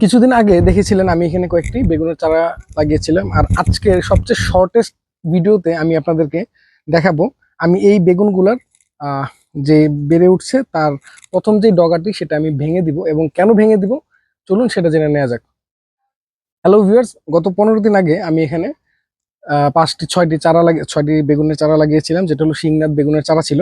কিছুদিন আগে দেখেছিলেন আমি এখানে কয়েকটি বেগুনের চারা লাগিয়েছিলাম, আর আজকে সবচেয়ে শর্টেস্ট ভিডিওতে আমি আপনাদেরকে দেখাবো। আমি এই বেগুনগুলার যে বেড়ে উঠছে তার প্রথম যে ডগাটি সেটা আমি ভেঙে দিব। এবং কেন ভেঙে দিব? চলুন সেটা জেনে নেওয়া যাক। হ্যালো ভিউয়ার্স গত পনেরো দিন আগে আমি এখানে পাঁচটি, ছয়টি চারা লাগিয়ে ছয়টি বেগুনের চারা লাগিয়েছিলাম, যেটা হলো শিংনাথ বেগুনের চারা ছিল।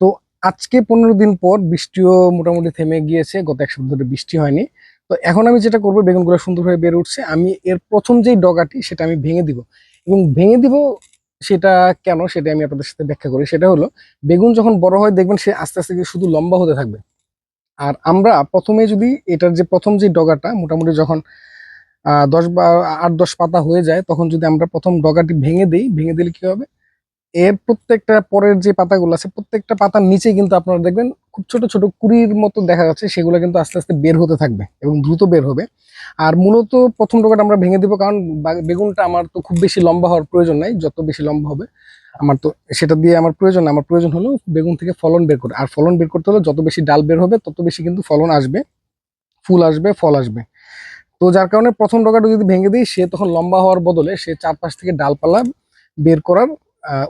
তো আজকে পনেরো দিন পর বৃষ্টিও মোটামুটি থেমে গিয়েছে, গত এক সপ্তাহ ধরে বৃষ্টি হয়নি। তো এখন আমি যেটা করব, বেগুনগুলো সুন্দরভাবে বেড়ে উঠছে। আমি এর প্রথম যেই ডগাটি, সেটা আমি ভেঙে দিব। এবং ভেঙে দিব সেটা কেন সেটা আমি আপনাদের সাথে ব্যাখ্যা করি। সেটা হলো, বেগুন যখন বড় হয়, দেখবেন সে আস্তে আস্তে শুধু লম্বা হতে থাকবে। আর আমরা প্রথমে যদি এটার যে প্রথম যে ডগাটা, মোটামুটি যখন দশ বা, আট, দশ পাতা হয়ে যায়, তখন যদি আমরা প্রথম ডগাটি ভেঙে দিই, ভেঙে দিলে কি হবে? এর প্রত্যেকটা পরের যে পাতাগুলো আছে, প্রত্যেকটা পাতার নিচে কিন্তু আপনারা দেখবেন খুব ছোট ছোট কুড়ির মতো দেখা যাচ্ছে, সেগুলো কিন্তু আস্তে আস্তে বের হতে থাকবে এবং দ্রুত বের হবে। আর মূলত প্রথম ডগাটা আমরা ভেঙে দেবো, কারণ বেগুনটা আমার তো খুব বেশি লম্বা হওয়ার প্রয়োজন নাই, যত বেশি লম্বা হবে, আমার তো সেটা দিয়ে আমার প্রয়োজন আমার প্রয়োজন হলো বেগুন থেকে ফলন বের করে। আর ফলন বের করতে হলে যত বেশি ডাল বের হবে, তত বেশি কিন্তু ফলন আসবে, ফুল আসবে, ফল আসবে। তো যার কারণে প্রথম ডগাটা যদি ভেঙে দিই, সে তখন লম্বা হওয়ার বদলে সে চারপাশ থেকে ডালপালা বের করার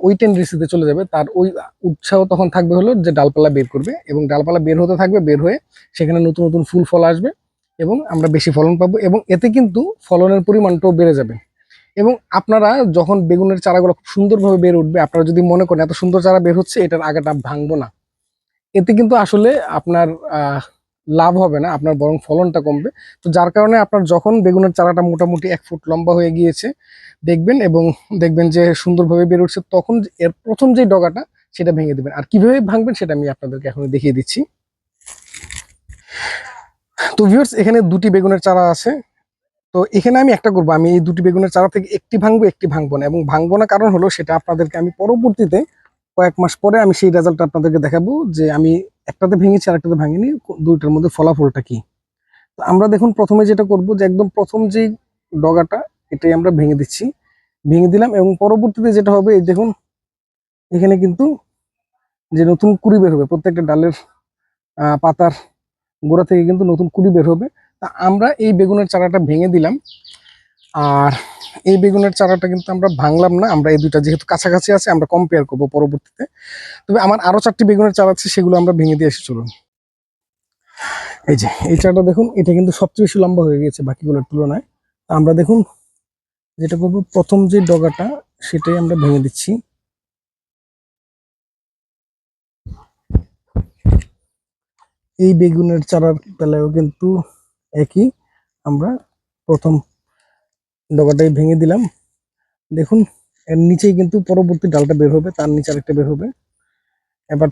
ওই টেন্ডেন্সিতে চলে যাবে। তার ওই উৎসাহ তখন থাকবে হলো যে ডালপালা বের করবে এবং ডালপালা বের হতে থাকবে, বের হয়ে সেখানে নতুন নতুন ফুল ফল আসবে এবং আমরা বেশি ফলন পাবো এবং এতে কিন্তু ফলনের পরিমাণটাও বেড়ে যাবে। এবং আপনারা যখন বেগুনের চারাগুলো খুব সুন্দরভাবে বের উঠবে, আপনারা যদি মনে করেন এত সুন্দর চারা বের হচ্ছে, এটার আগাটা ভাঙবো না। এতে কিন্তু আসলে আপনার লাভ হবে না, আপনার বরং ফলনটা কমবে। তো যার কারণে আপনার যখন বেগুনের চারাটা মোটামুটি এক ফুট লম্বা হয়ে গিয়েছে, দেখবেন এবং দেখবেন যে সুন্দরভাবে বের উঠছে, তখন এর প্রথম যে ডগাটা সেটা ভেঙে দেবেন। আর কীভাবে ভাঙবেন সেটা আমি আপনাদেরকে এখন দেখিয়ে দিচ্ছি। তো ভিউয়ার্স এখানে দুটি বেগুনের চারা আছে। তো এখানে আমি একটা করব, আমি এই দুটি বেগুনের চারা থেকে একটি ভাঙবো একটি ভাঙবো না। এবং ভাঙবো না কারণ হলো সেটা আপনাদেরকে আমি পরবর্তীতে কয়েক মাস পরে আমি সেই রেজাল্টটা আপনাদেরকে দেখাবো যে আমি একটাতে ভেঙেছি আর একটাতে ভাঙিনি দুইটার মধ্যে ফলাফলটা কি? তো আমরা দেখুন প্রথমে যেটা করব যে একদম প্রথম যে ডগাটা, এটাই আমরা ভেঙে দিচ্ছি। ভেঙে দিলাম এবং পরবর্তীতে যেটা হবে, এই দেখুন, এখানে কিন্তু যে নতুন কুড়ি বের হবে, প্রত্যেকটা ডালের পাতার গোড়া থেকে কিন্তু নতুন কুড়ি বের হবে। তা আমরা এই বেগুনের চারাটা ভেঙে দিলাম। আর এই বেগুনের চারাটা কিন্তু আমরা ভাঙলাম না, আমরা এই দুইটা যেহেতু কাছাকাছি আছে, আমরা কম্পেয়ার করব পরবর্তীতে। তবে আমার আরও চারটি বেগুনের চারা আছে, সেগুলো আমরা ভেঙে দিয়ে এসে চলুন। এই যে, এই চারাটা দেখুন, এটা কিন্তু সবচেয়ে বেশি লম্বা হয়ে গেছে বাকিগুলোর তুলনায়। আমরা দেখুন, যেটা করব, প্রথম যে ডগাটা, সেটাই আমরা ভেঙে দিচ্ছি। এই বেগুনের চারার বেলায়ও কিন্তু একই, আমরা প্রথম ডগাটাই ভেঙে দিলাম। দেখুন, এর নিচেই কিন্তু পরবর্তী ডালটা বের হবে, তার নিচে আরেকটা বের হবে। এবার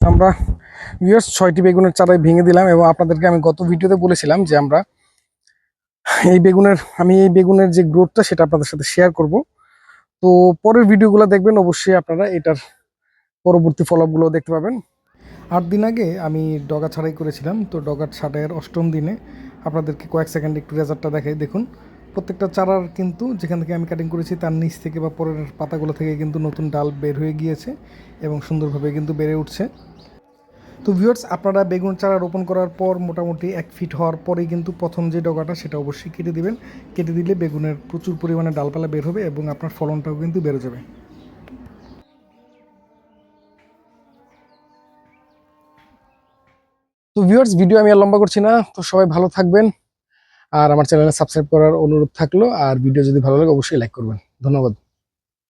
আমরা ছয়টি বেগুনের চারাই ভেঙে দিলাম এবং আপনাদেরকে আমি গত ভিডিওতে বলেছিলাম যে আমরা এই বেগুনের, আমি এই বেগুনের যে গ্রোথটা সেটা আপনাদের সাথে শেয়ার করব। তো পরের ভিডিওগুলো দেখবেন, অবশ্যই আপনারা এটার পরবর্তী ফলগুলো দেখতে পাবেন। আট দিন আগে আমি ডগা ছাড়াই করেছিলাম, তো ডগার ছাড়াইয়ের অষ্টম দিনে আপনাদেরকে কয়েক সেকেন্ড একটু রেজাল্টটা দেখাই। দেখুন, প্রত্যেকটা চারার কিন্তু যেখান থেকে আমি কাটিং করেছি, তার নিচ থেকে বা পরের পাতাগুলো থেকে কিন্তু নতুন ডাল বের হয়ে গিয়েছে এবং সুন্দরভাবে কিন্তু বেড়ে উঠছে। তো ভিউয়ার্স আপনারা বেগুন চারা রোপণ করার পর মোটামুটি এক ফিট হওয়ার পরেই কিন্তু প্রথম যে ডগাটা, সেটা অবশ্যই কেটে দিবেন। কেটে দিলে বেগুনের প্রচুর পরিমাণে ডালপালা বের হবে এবং আপনার ফলনটাও কিন্তু বেড়ে যাবে। তো ভিউয়ার্স ভিডিও আমি আর লম্বা করছি না, তো সবাই ভালো থাকবেন। আর আমার চ্যানেলে সাবস্ক্রাইব করার অনুরোধ থাকল, আর ভিডিও যদি ভালো লাগে, অবশ্যই লাইক করবেন। ধন্যবাদ।